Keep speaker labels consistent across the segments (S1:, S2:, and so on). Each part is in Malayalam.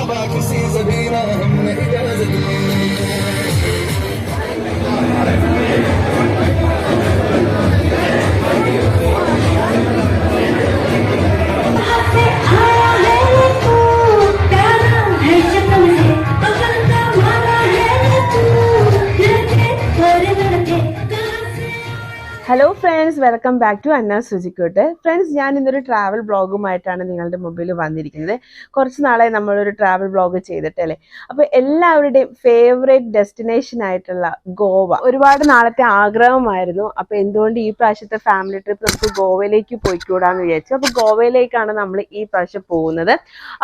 S1: बाबा किसी से भी ना हमने इजाजत ली
S2: വെൽക്കം ബാക്ക് ടു അന്ന സുജിക്കോട്ട് ഫ്രണ്ട്സ് ഞാൻ ഇന്നൊരു ട്രാവൽ ബ്ലോഗുമായിട്ടാണ് നിങ്ങളുടെ മുമ്പിൽ വന്നിരിക്കുന്നത്. കുറച്ച് നാളെ നമ്മളൊരു ട്രാവൽ ബ്ലോഗ് ചെയ്തിട്ട് അല്ലേ അപ്പോൾ എല്ലാവരുടെയും ഫേവറേറ്റ് ഡെസ്റ്റിനേഷൻ ആയിട്ടുള്ള ഗോവ. ഒരുപാട് നാളത്തെ ആഗ്രഹമായിരുന്നു. അപ്പോൾ എന്തുകൊണ്ട് ഈ പ്രാവശ്യത്തെ ഫാമിലി ട്രിപ്പ് നമുക്ക് ഗോവയിലേക്ക് പോയിക്കൂടാന്ന് വിചാരിച്ചു. അപ്പോൾ ഗോവയിലേക്കാണ് നമ്മൾ ഈ പ്രാവശ്യം പോകുന്നത്.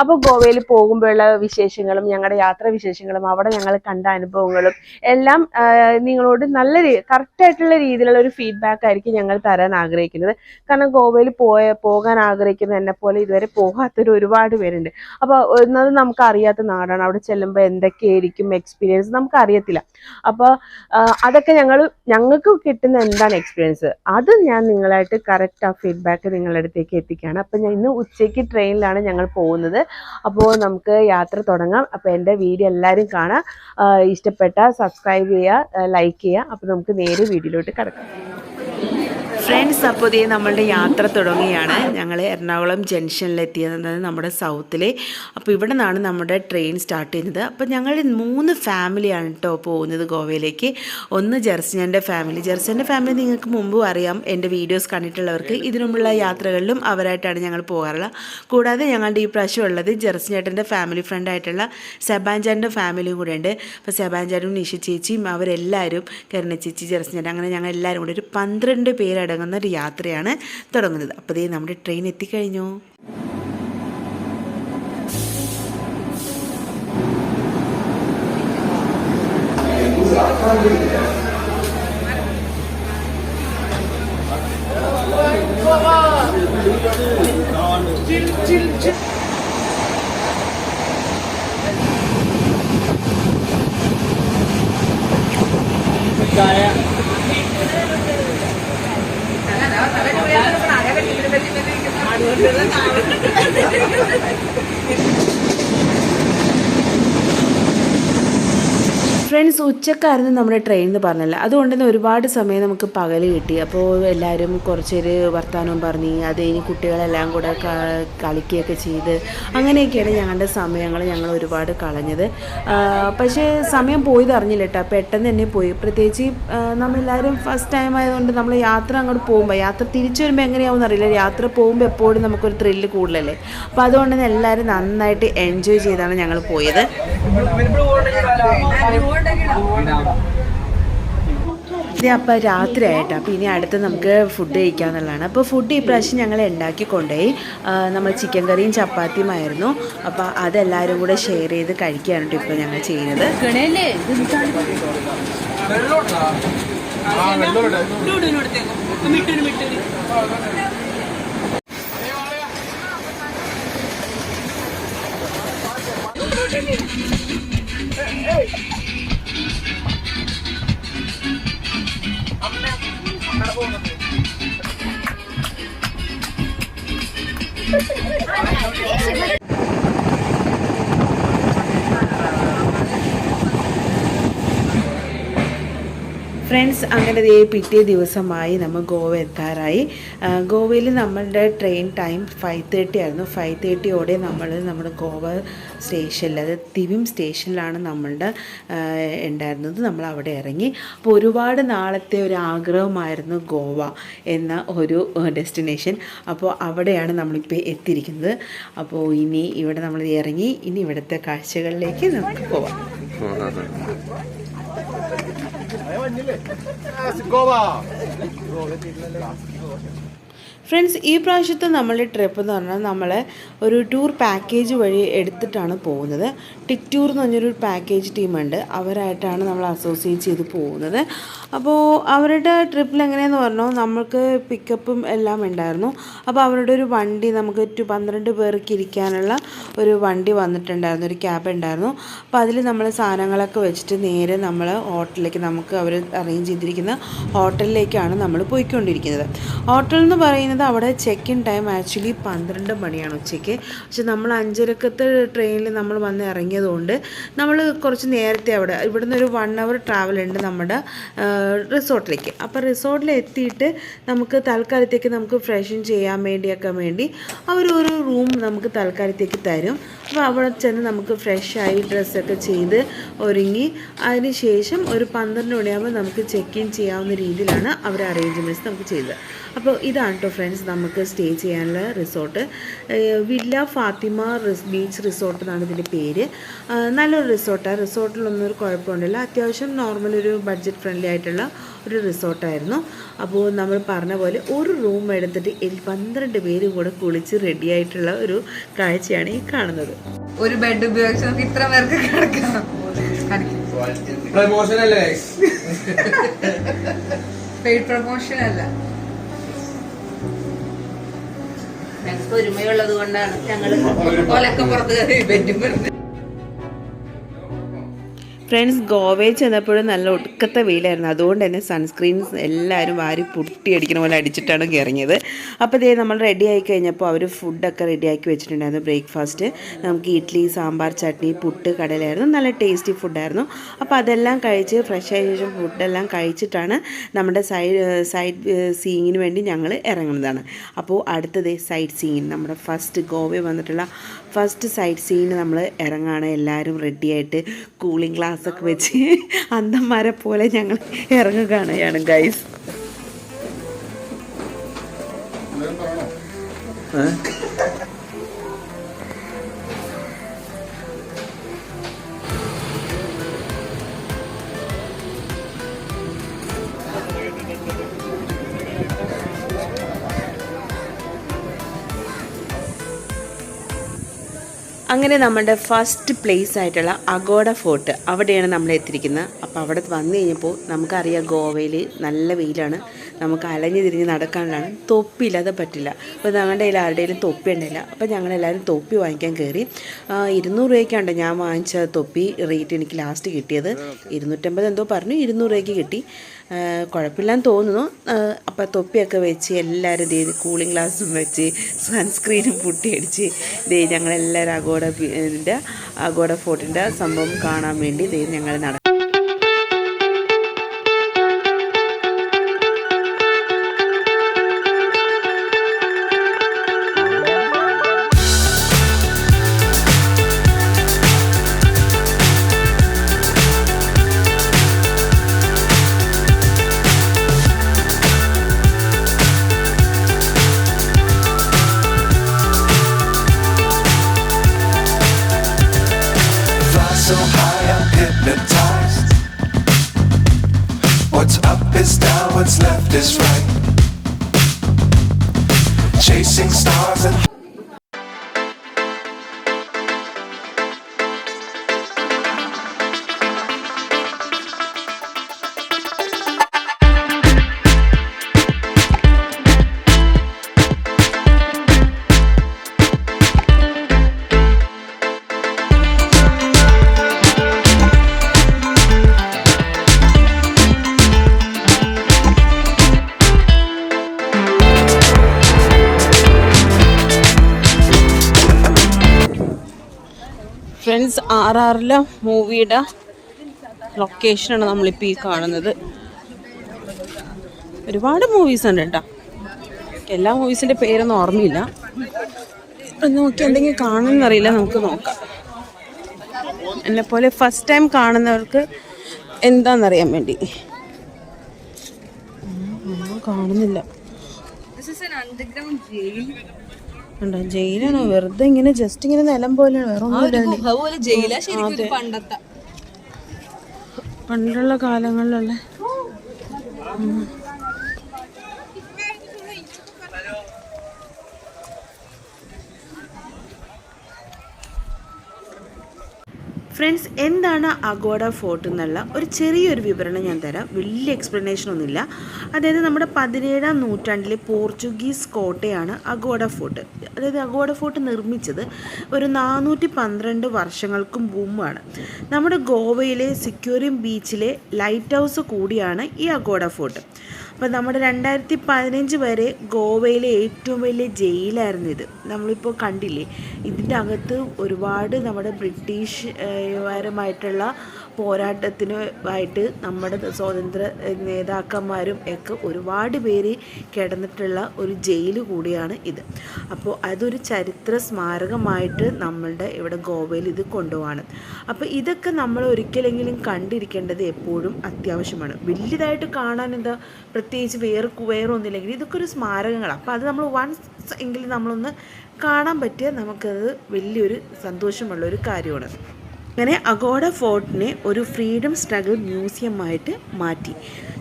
S2: അപ്പോൾ ഗോവയിൽ പോകുമ്പോഴുള്ള വിശേഷങ്ങളും ഞങ്ങളുടെ യാത്രാ വിശേഷങ്ങളും അവിടെ ഞങ്ങൾ കണ്ട അനുഭവങ്ങളും എല്ലാം നിങ്ങളോട് നല്ല കറക്റ്റ് ആയിട്ടുള്ള രീതിയിലുള്ള ഒരു ഫീഡ്ബാക്ക് ആയിരിക്കും ഞങ്ങൾ തരാൻ ആഗ്രഹിക്കുന്നത്. കാരണം ഗോവയിൽ പോയ പോകാൻ ആഗ്രഹിക്കുന്ന എന്നെ പോലെ ഇതുവരെ പോകാത്തൊരു ഒരുപാട് പേരുണ്ട്. അപ്പോൾ ഒന്നത് നമുക്ക് അറിയാത്ത നാടാണ്. അവിടെ ചെല്ലുമ്പോൾ എന്തൊക്കെയായിരിക്കും എക്സ്പീരിയൻസ് നമുക്ക് അറിയത്തില്ല അപ്പോൾ അതൊക്കെ ഞങ്ങൾ ഞങ്ങൾക്ക് കിട്ടുന്ന എന്താണ് എക്സ്പീരിയൻസ് അത് ഞാൻ നിങ്ങളായിട്ട് കറക്റ്റ് ആ ഫീഡ്ബാക്ക് നിങ്ങളുടെ അടുത്തേക്ക് എത്തിക്കുകയാണ്. അപ്പോൾ ഞാൻ ഇന്ന് ഉച്ചയ്ക്ക് ട്രെയിനിലാണ് ഞങ്ങൾ പോകുന്നത്. അപ്പോൾ നമുക്ക് യാത്ര തുടങ്ങാം. അപ്പോൾ എന്റെ വീഡിയോ എല്ലാവരും കാണാം. ഇഷ്ടപ്പെട്ട സബ്സ്ക്രൈബ് ചെയ്യുക ലൈക്ക് ചെയ്യുക. അപ്പോൾ നമുക്ക് നേരെ വീഡിയോയിലോട്ട് കിടക്കാം. ഫ്രണ്ട്സ് അപ്പോൾ ഇതേ നമ്മളുടെ യാത്ര തുടങ്ങിയാണ് ഞങ്ങൾ എറണാകുളം ജംഗ്ഷനിലെത്തിയത് നമ്മുടെ സൗത്തിലെ. അപ്പോൾ ഇവിടെ നിന്നാണ് നമ്മുടെ ട്രെയിൻ സ്റ്റാർട്ട് ചെയ്യുന്നത്. അപ്പോൾ ഞങ്ങൾ മൂന്ന് ഫാമിലിയാണ് കേട്ടോ പോകുന്നത് ഗോവയിലേക്ക്. ഒന്ന് ജെർസിന്റെ ഫാമിലി. ജെർസിന്റെ ഫാമിലി നിങ്ങൾക്ക് മുമ്പും അറിയാം. എന്റെ വീഡിയോസ് കണ്ടിട്ടുള്ളവർക്ക് ഇതിനുമുള്ള യാത്രകളിലും അവരായിട്ടാണ് ഞങ്ങൾ പോകാറുള്ളത്. കൂടാതെ ഞങ്ങളുടെ ഈ പ്രാവശ്യം ഉള്ളത് ജെർസിനേട്ടന്റെ ഫാമിലി ഫ്രണ്ടായിട്ടുള്ള സെബാൻചാന്റെ ഫാമിലിയും കൂടെ ഉണ്ട്. അപ്പോൾ സെബാൻചാനും നിഷ ചേച്ചിയും അവരെല്ലാവരും കരുണ ചേച്ചി ജെർസിനേട്ടൻ അങ്ങനെ ഞങ്ങൾ എല്ലാവരും കൂടെ ഒരു പന്ത്രണ്ട് പേരടങ്ങുന്ന ഒരു യാത്രയാണ് തുടങ്ങുന്നത്. അപ്പോൾ ദേ നമ്മുടെ ട്രെയിൻ എത്തിക്കഴിഞ്ഞു. 我觉得他们。ഫ്രണ്ട്സ് ഉച്ചക്കായിരുന്നു നമ്മുടെ ട്രെയിൻ എന്ന് പറഞ്ഞല്ലോ അതുകൊണ്ട് തന്നെ ഒരുപാട് സമയം നമുക്ക് പകൽ കിട്ടി. അപ്പോൾ എല്ലാവരും കുറച്ചൊരു വർത്തമാനവും പറഞ്ഞ് അത് കഴിഞ്ഞ് കുട്ടികളെല്ലാം കൂടെ കളിക്കുകയൊക്കെ ചെയ്ത് അങ്ങനെയൊക്കെയാണ് ഞങ്ങളുടെ സമയങ്ങൾ ഞങ്ങൾ ഒരുപാട് കളഞ്ഞത്. പക്ഷേ സമയം പോയത് അറിഞ്ഞില്ല കേട്ടോ പെട്ടെന്ന് തന്നെ പോയി. പ്രത്യേകിച്ച് നമ്മളെല്ലാവരും ഫസ്റ്റ് ടൈം ആയതുകൊണ്ട് നമ്മൾ യാത്ര അങ്ങോട്ട് പോകുമ്പോൾ യാത്ര തിരിച്ചു വരുമ്പോൾ എങ്ങനെയാവും അറിയില്ല യാത്ര പോകുമ്പോൾ എപ്പോഴും നമുക്കൊരു ത്രില്ല് കൂടുതലല്ലേ. അപ്പോൾ അതുകൊണ്ട് തന്നെ എല്ലാവരും നന്നായിട്ട് എൻജോയ് ചെയ്താണ് ഞങ്ങൾ പോയത്. ഇത് അപ്പോൾ രാത്രി ആയിട്ട് അപ്പോൾ ഇനി അടുത്ത് നമുക്ക് ഫുഡ് കഴിക്കാന്നുള്ളതാണ്. അപ്പോൾ ഫുഡ് ഈ പ്രാവശ്യം ഞങ്ങൾ ഉണ്ടാക്കി കൊണ്ടുപോയി നമ്മൾ ചിക്കൻ കറിയും ചപ്പാത്തിയും ആയിരുന്നു. അപ്പോൾ അതെല്ലാവരും കൂടെ ഷെയർ ചെയ്ത് കഴിക്കുകയാണ് കേട്ടോ ഇപ്പോൾ ഞങ്ങൾ ചെയ്യുന്നത്. പോകുന്നത് ഫ്രണ്ട്സ് അങ്ങനെ ദേ പിറ്റേ ദിവസമായി നമ്മൾ ഗോവ എത്താറായി. ഗോവയിൽ നമ്മളുടെ ട്രെയിൻ ടൈം ഫൈവ് തേർട്ടി ആയിരുന്നു. ഫൈവ് തേർട്ടിയോടെ നമ്മൾ നമ്മുടെ ഗോവ സ്റ്റേഷനിൽ അത് തിവിം സ്റ്റേഷനിലാണ് നമ്മളുടെ ഉണ്ടായിരുന്നത്. നമ്മൾ അവിടെ ഇറങ്ങി. അപ്പോൾ ഒരുപാട് നാളത്തെ ഒരു ആഗ്രഹമായിരുന്നു ഗോവ എന്ന ഒരു ഡെസ്റ്റിനേഷൻ അപ്പോൾ അവിടെയാണ് നമ്മളിപ്പോൾ എത്തിയിരിക്കുന്നത്. അപ്പോൾ ഇനി ഇവിടെ നമ്മൾ ഇറങ്ങി ഇനി ഇവിടുത്തെ കാഴ്ചകളിലേക്ക് നമുക്ക് പോവാം. 哎呀，你嘞，哎，是高吧？ഫ്രണ്ട്സ് ഈ പ്രാവശ്യത്തെ നമ്മളുടെ ട്രിപ്പ് എന്ന് പറഞ്ഞാൽ നമ്മൾ ഒരു ടൂർ പാക്കേജ് വഴി എടുത്തിട്ടാണ് പോകുന്നത്. ടിക് ടൂർ എന്ന് പറഞ്ഞൊരു പാക്കേജ് ടീമുണ്ട് അവരായിട്ടാണ് നമ്മൾ അസോസിയേറ്റ് ചെയ്ത് പോകുന്നത്. അപ്പോൾ അവരുടെ ട്രിപ്പിൽ എങ്ങനെയാന്ന് പറഞ്ഞാൽ നമ്മൾക്ക് പിക്കപ്പും എല്ലാം ഉണ്ടായിരുന്നു. അപ്പോൾ അവരുടെ ഒരു വണ്ടി നമുക്ക് ഒരു പന്ത്രണ്ട് പേർക്ക് ഇരിക്കാനുള്ള ഒരു വണ്ടി വന്നിട്ടുണ്ടായിരുന്നു ഒരു ക്യാബ് ഉണ്ടായിരുന്നു. അപ്പോൾ അതിൽ നമ്മൾ സാധനങ്ങളൊക്കെ വെച്ചിട്ട് നേരെ നമ്മൾ ഹോട്ടലിലേക്ക് നമുക്ക് അവർ അറേഞ്ച് ചെയ്തിരിക്കുന്ന ഹോട്ടലിലേക്കാണ് നമ്മൾ പോയിക്കൊണ്ടിരിക്കുന്നത്. ഹോട്ടൽ എന്ന് പറയുന്നത് പറയുന്നത് അവിടെ ചെക്ക് ഇൻ ടൈം ആക്ച്വലി പന്ത്രണ്ട് മണിയാണ് ഉച്ചയ്ക്ക്. പക്ഷെ നമ്മൾ അഞ്ചരക്കത്തെ ട്രെയിനിൽ നമ്മൾ വന്ന് ഇറങ്ങിയതുകൊണ്ട് നമ്മൾ കുറച്ച് നേരത്തെ അവിടെ ഇവിടുന്ന് ഒരു വൺ അവർ ട്രാവൽ ഉണ്ട് നമ്മുടെ റിസോർട്ടിലേക്ക്. അപ്പോൾ റിസോർട്ടിൽ എത്തിയിട്ട് നമുക്ക് തൽക്കാലത്തേക്ക് നമുക്ക് ഫ്രഷൻ ചെയ്യാൻ വേണ്ടിയൊക്കെ വേണ്ടി അവർ ഒരു റൂം നമുക്ക് തൽക്കാലത്തേക്ക് തരും. അപ്പോൾ അവിടെ ചെന്ന് നമുക്ക് ഫ്രഷായി ഡ്രസ്സൊക്കെ ചെയ്ത് ഒരുങ്ങി. അതിന് ശേഷം ഒരു പന്ത്രണ്ട് മണിയാകുമ്പോൾ നമുക്ക് ചെക്ക് ഇൻ ചെയ്യാവുന്ന രീതിയിലാണ് അവർ അറേഞ്ച്മെന്റ്സ് നമുക്ക് ചെയ്തത്. അപ്പോൾ ഇതാണ് കേട്ടോ ഫ്രണ്ട്സ് നമുക്ക് സ്റ്റേ ചെയ്യാനുള്ള റിസോർട്ട് വില്ല ഫാത്തിമ റിസ് ബീച്ച് റിസോർട്ട് എന്നാണ് ഇതിന്റെ പേര്. നല്ലൊരു റിസോർട്ടാണ് റിസോർട്ടിലൊന്നും ഒരു കുഴപ്പമുണ്ടല്ല അത്യാവശ്യം നോർമൽ ഒരു ബഡ്ജറ്റ് ഫ്രണ്ട്ലി ആയിട്ടുള്ള ഒരു റിസോർട്ടായിരുന്നു അപ്പോൾ നമ്മൾ പറഞ്ഞ പോലെ ഒരു റൂം എടുത്തിട്ട് പന്ത്രണ്ട് പേരും കൂടെ കുളിച്ച് റെഡി ആയിട്ടുള്ള ഒരു കാഴ്ചയാണ് ഈ കാണുന്നത്.
S3: ഒരു ബെഡ് ഉപയോഗിച്ച് നമുക്ക് ഇത്ര പേർക്ക് കിടക്കാം.
S1: പ്രൊമോഷൻ അല്ല?
S3: പെയ്ഡ് പ്രൊമോഷൻ അല്ല.
S4: ഞങ്ങൾക്ക് ഒരുമയുള്ളത് കൊണ്ടാണ് ഞങ്ങൾ
S3: ഒലക്കപ്പുറത്ത് വെറുതെ
S2: ഫ്രണ്ട്സ് ഗോവയിൽ ചെന്നപ്പോഴും നല്ല ഒടുക്കത്തെ വെയിലായിരുന്നു. അതുകൊണ്ട് തന്നെ സൺസ്ക്രീൻസ് എല്ലാവരും വാരി പുട്ടി അടിക്കുന്ന പോലെ അടിച്ചിട്ടാണ് ഇറങ്ങിയത് അപ്പോൾ ഇതേ നമ്മൾ റെഡി ആയി കഴിഞ്ഞപ്പോൾ അവർ ഫുഡൊക്കെ റെഡി ആക്കി വെച്ചിട്ടുണ്ടായിരുന്നു ബ്രേക്ക്ഫാസ്റ്റ് നമുക്ക് ഇഡ്ഡലി സാമ്പാർ ചട്നി പുട്ട് കടലായിരുന്നു നല്ല ടേസ്റ്റി ഫുഡായിരുന്നു അപ്പോൾ അതെല്ലാം കഴിച്ച് ഫ്രഷ് ആയ ശേഷം ഫുഡെല്ലാം കഴിച്ചിട്ടാണ് നമ്മുടെ സൈഡ് സൈഡ് സീയിങ്ങിന് വേണ്ടി ഞങ്ങൾ ഇറങ്ങുന്നതാണ്. അപ്പോൾ അടുത്തത് സൈഡ് സീയിങ് നമ്മുടെ ഫസ്റ്റ് ഗോവയിൽ വന്നിട്ടുള്ള ഫസ്റ്റ് സൈഡ് സീന് നമ്മൾ ഇറങ്ങാണ് എല്ലാവരും റെഡിയായിട്ട് കൂളിംഗ് ഗ്ലാസ് ഒക്കെ വെച്ച് അന്തന്മാരെ പോലെ ഞങ്ങൾ ഇറങ്ങുകയാണ് ഗൈസ് അങ്ങനെ നമ്മുടെ ഫസ്റ്റ് പ്ലേസ് ആയിട്ടുള്ള അഗോഡ ഫോർട്ട് അവിടെയാണ് നമ്മൾ എത്തിയിരിക്കുന്നത്. അപ്പോൾ അവിടെ വന്നു കഴിഞ്ഞപ്പോൾ നമുക്കറിയാം ഗോവയിൽ നല്ല വെയിലാണ്. നമുക്ക് അലഞ്ഞു തിരിഞ്ഞ് നടക്കാനാണ് തൊപ്പിയില്ലാതെ പറ്റില്ല. അപ്പോൾ ഞങ്ങളുടെ കയ്യിൽ ആരുടെയും തൊപ്പി ഉണ്ടായില്ല അപ്പോൾ ഞങ്ങളെല്ലാവരും തൊപ്പി വാങ്ങിക്കാൻ കയറി. ഇരുന്നൂറ് രൂപയ്ക്കാണ്ട് ഞാൻ വാങ്ങിച്ച തൊപ്പി. റേറ്റ് എനിക്ക് ലാസ്റ്റ് കിട്ടിയത്. ഇരുന്നൂറ്റമ്പത് എന്തോ പറഞ്ഞു. ഇരുന്നൂറ് രൂപയ്ക്ക് കിട്ടി. കുഴപ്പമില്ലാന്ന് തോന്നുന്നു. അപ്പോൾ തൊപ്പിയൊക്കെ വെച്ച് എല്ലാവരും ദേ കൂളിംഗ് ഗ്ലാസ്സും വെച്ച് സൺസ്ക്രീനും പൊട്ടിയടിച്ച് ദേ ഞങ്ങളെല്ലാവരും അഗോഡ ഇതിന്റെ അഗോഡ ഫോർട്ടിന്റെ സംഭവം കാണാൻ വേണ്ടി ദേ ഞങ്ങൾ നട
S5: hypnotized. What's up is down, what's left is right.
S2: Friends R ആറിലെ മൂവിയുടെ ലൊക്കേഷനാണ് നമ്മളിപ്പോൾ ഈ കാണുന്നത്. ഒരുപാട് മൂവീസ് ഉണ്ട് കേട്ടോ. എല്ലാ മൂവീസിന്റെ പേരൊന്നും ഓർമ്മയില്ല. നോക്കി എന്തെങ്കിലും കാണുമെന്നറിയില്ല നമുക്ക് നോക്കാം. എന്നെപ്പോലെ ഫസ്റ്റ് ടൈം കാണുന്നവർക്ക് എന്താണെന്നറിയാൻ വേണ്ടി. കാണുന്നില്ല. ഉണ്ടോ ജയിലാണോ? വെറുതെ ഇങ്ങനെ ജസ്റ്റ് ഇങ്ങനെ നിലം പോലെയാണ് വേറെ ഒന്നും
S3: അതുപോലെ ജയില ശരിക്കും പണ്ടത്തെ.
S2: പണ്ടുള്ള കാലങ്ങളിലുള്ള ഫ്രണ്ട്സ് എന്താണ് അഗോഡ ഫോർട്ട് എന്നുള്ള ഒരു ചെറിയൊരു വിവരണം ഞാൻ തരാം. വലിയ എക്സ്പ്ലനേഷൻ ഒന്നുമില്ല. അതായത് നമ്മുടെ പതിനേഴാം നൂറ്റാണ്ടിലെ പോർച്ചുഗീസ് കോട്ടയാണ് അഗോഡ ഫോർട്ട് അതായത് അഗോഡ ഫോർട്ട് നിർമ്മിച്ചത് ഒരു നാനൂറ്റി പന്ത്രണ്ട് വർഷങ്ങൾക്കും മുമ്പാണ്. നമ്മുടെ ഗോവയിലെ സിക്യൂരിയം ബീച്ചിലെ ലൈറ്റ് ഹൗസ് കൂടിയാണ് ഈ അഗോഡ ഫോർട്ട് അപ്പോൾ നമ്മുടെ രണ്ടായിരത്തി പതിനഞ്ച് വരെ ഗോവയിലെ ഏറ്റവും വലിയ ജയിലായിരുന്നു ഇത്. നമ്മളിപ്പോൾ കണ്ടില്ലേ ഇതിന്റെ അകത്ത് ഒരുപാട് നമ്മുടെ ബ്രിട്ടീഷ് പരമായിട്ടുള്ള പോരാട്ടത്തിന് ആയിട്ട് നമ്മുടെ സ്വാതന്ത്ര്യ നേതാക്കന്മാരും ഒക്കെ ഒരുപാട് പേര് കിടന്നിട്ടുള്ള ഒരു ജയിൽ കൂടിയാണ് ഇത്. അപ്പോൾ അതൊരു ചരിത്ര സ്മാരകമായിട്ട് നമ്മളുടെ ഇവിടെ ഗോവയിൽ ഇത് കൊണ്ടുപോവാണ്. അപ്പോൾ ഇതൊക്കെ നമ്മൾ ഒരിക്കലെങ്കിലും കണ്ടിരിക്കേണ്ടത് എപ്പോഴും അത്യാവശ്യമാണ്. വലിയതായിട്ട് കാണാൻ എന്താ പ്രത്യേകിച്ച് വേറെ വേറെ ഒന്നുമില്ലെങ്കിൽ ഇതൊക്കെ ഒരു സ്മാരകങ്ങളാണ് അപ്പോൾ അത് നമ്മൾ വൺസ് എങ്കിലും നമ്മളൊന്ന് കാണാൻ പറ്റിയാൽ നമുക്കത് വലിയൊരു സന്തോഷമുള്ള ഒരു കാര്യമാണ്. അങ്ങനെ അഗോഡ ഫോർട്ടിനെ ഒരു ഫ്രീഡം സ്ട്രഗിൾ മ്യൂസിയമായിട്ട് മാറ്റി.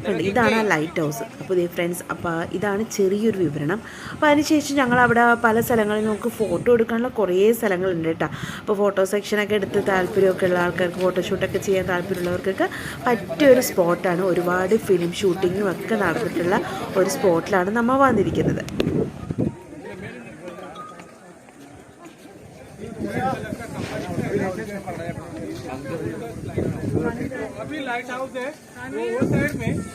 S2: കണ്ടോ, ഇതാണ് ആ ലൈറ്റ് ഹൗസ് അപ്പോൾ ഇതേ ഫ്രണ്ട്സ് അപ്പോൾ ഇതാണ് ചെറിയൊരു വിവരണം അപ്പോൾ അതിനുശേഷം ഞങ്ങൾ അവിടെ പല സ്ഥലങ്ങളിൽ നമുക്ക് ഫോട്ടോ എടുക്കാനുള്ള കുറേ സ്ഥലങ്ങളുണ്ട് കേട്ടോ അപ്പോൾ ഫോട്ടോ സെക്ഷനൊക്കെ എടുത്ത് താല്പര്യമൊക്കെ ഉള്ള ആൾക്കാർക്ക് ഫോട്ടോഷൂട്ടൊക്കെ ചെയ്യാൻ താല്പര്യമുള്ളവർക്കൊക്കെ പറ്റിയ ഒരു സ്പോട്ടാണ് ഒരുപാട് ഫിലിം ഷൂട്ടിങ്ങും ഒക്കെ നടന്നിട്ടുള്ള ഒരു സ്പോട്ടിലാണ് നമ്മൾ വന്നിരിക്കുന്നത്
S6: अभी लाइट हाउस है वो वो साइड में जो कंपाउंड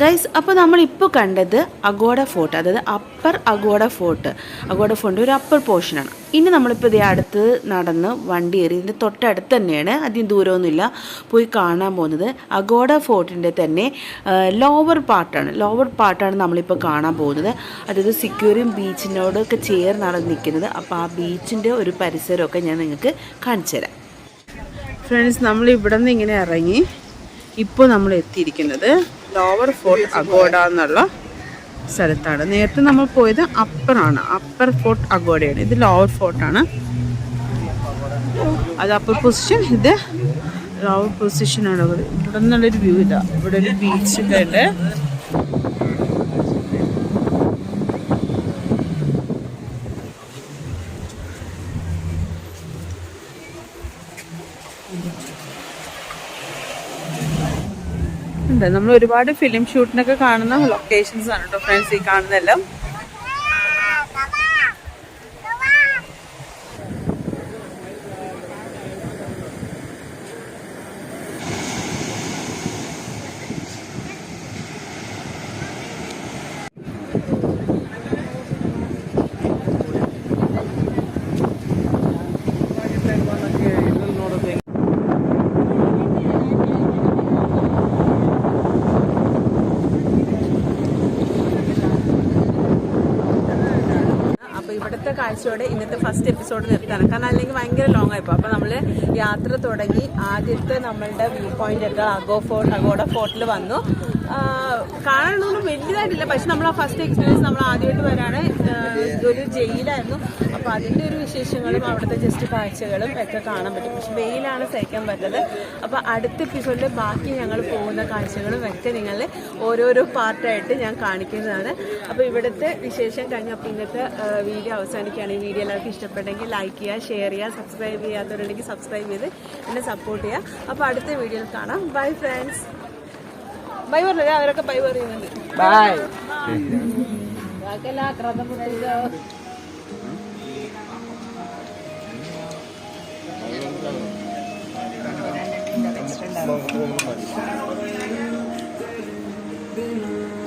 S2: ഗൈസ് അപ്പോൾ നമ്മളിപ്പോൾ കണ്ടത് അഗോഡ ഫോർട്ട് അതായത് അപ്പർ അഗോഡ ഫോർട്ട് അഗോഡ ഫോർട്ടിന്റെ ഒരു അപ്പർ പോർഷനാണ് ഇനി നമ്മളിപ്പോൾ ഇതേ അടുത്ത് നടന്ന് വണ്ടി കയറി ഇതിന്റെ തൊട്ടടുത്ത് തന്നെയാണ് അധികം ദൂരമൊന്നുമില്ല പോയി കാണാൻ പോകുന്നത് അഗോഡ ഫോർട്ടിന്റെ തന്നെ ലോവർ പാർട്ടാണ് ലോവർ പാർട്ടാണ് നമ്മളിപ്പോൾ കാണാൻ പോകുന്നത്. അതായത് സിക്യൂരിയും ബീച്ചിനോടൊക്കെ ചേർന്നാണ് നിൽക്കുന്നത് അപ്പോൾ ആ ബീച്ചിന്റെ ഒരു പരിസരമൊക്കെ ഞാൻ നിങ്ങൾക്ക് കാണിച്ചു തരാം ഫ്രണ്ട്സ് നമ്മൾ ഇവിടെ നിന്ന് ഇങ്ങനെ ഇറങ്ങി ഇപ്പോൾ നമ്മൾ എത്തിയിരിക്കുന്നത് ലോവർ ഫോർട്ട് അഗോഡ എന്നുള്ള സ്ഥലത്താണ്. നേരത്തെ നമ്മൾ പോയത് അപ്പറാണ്. അപ്പർ ഫോർട്ട് അഗോഡയാണ് ഇത് ലോവർ ഫോർട്ടാണ് അത് അപ്പർ പൊസിഷൻ ഇത് ലോവർ പൊസിഷനാണ് ഇവിടെ നിന്നുള്ളൊരു വ്യൂ ഇതാ. ഇവിടെ ഒരു ബീച്ചൊക്കെ ഉണ്ട്. നമ്മൾ ഒരുപാട് ഫിലിം ഷൂട്ടിനൊക്കെ കാണുന്ന ലൊക്കേഷൻസ് ആണ് കേട്ടോ ഫ്രണ്ട്സ് ഈ കാണുന്നതെല്ലാം അപ്പോൾ ഇവിടുത്തെ കാഴ്ചയോടെ ഇന്നത്തെ ഫസ്റ്റ് എപ്പിസോഡ് നിർത്താറ് കാരണം അല്ലെങ്കിൽ ഭയങ്കര ലോങ് ആയിപ്പോ അപ്പോൾ നമ്മൾ യാത്ര തുടങ്ങി ആദ്യത്തെ നമ്മളുടെ വ്യൂ പോയിന്റ് ഒക്കെ അഗോ ഫോർട്ട് അഗോഡ ഫോർട്ടിൽ വന്നു. കാണാനൊന്നും വലിയതായിട്ടില്ല പക്ഷെ നമ്മൾ ആ ഫസ്റ്റ് എക്സ്പീരിയൻസ് നമ്മൾ ആദ്യമായിട്ട് വരാണ്. ഒരു ജയിലായിരുന്നു. അപ്പോൾ അതിന്റെ ഒരു വിശേഷങ്ങളും അവിടുത്തെ ജസ്റ്റ് കാഴ്ചകളും ഒക്കെ കാണാൻ പറ്റും. പക്ഷെ വെയിലാണ് സഹിക്കാൻ പറ്റത് അപ്പോൾ അടുത്ത എപ്പിസോഡിൽ ബാക്കി ഞങ്ങൾ പോകുന്ന കാഴ്ചകളും ഒക്കെ നിങ്ങളെ ഓരോരോ പാർട്ടായിട്ട് ഞാൻ കാണിക്കുന്നതാണ്. അപ്പോൾ ഇവിടുത്തെ വിശേഷം കഴിഞ്ഞ അപ്പോൾ ഇന്നത്തെ വീഡിയോ അവസാനിക്കുകയാണ്. ഈ വീഡിയോ എല്ലാവർക്കും ഇഷ്ടപ്പെട്ടെങ്കിൽ ലൈക്ക് ചെയ്യുക ഷെയർ ചെയ്യുക സബ്സ്ക്രൈബ് ചെയ്യാത്തവരുണ്ടെങ്കിൽ സബ്സ്ക്രൈബ് ചെയ്ത് എന്നെ സപ്പോർട്ട് ചെയ്യുക. അപ്പോൾ അടുത്ത വീഡിയോയിൽ കാണാം. ബൈ ഫ്രണ്ട്സ് ബൈ പറഞ്ഞില്ല അവരൊക്കെ ബൈ ചെയ്യുന്നുണ്ട് ബൈ.
S1: long, long.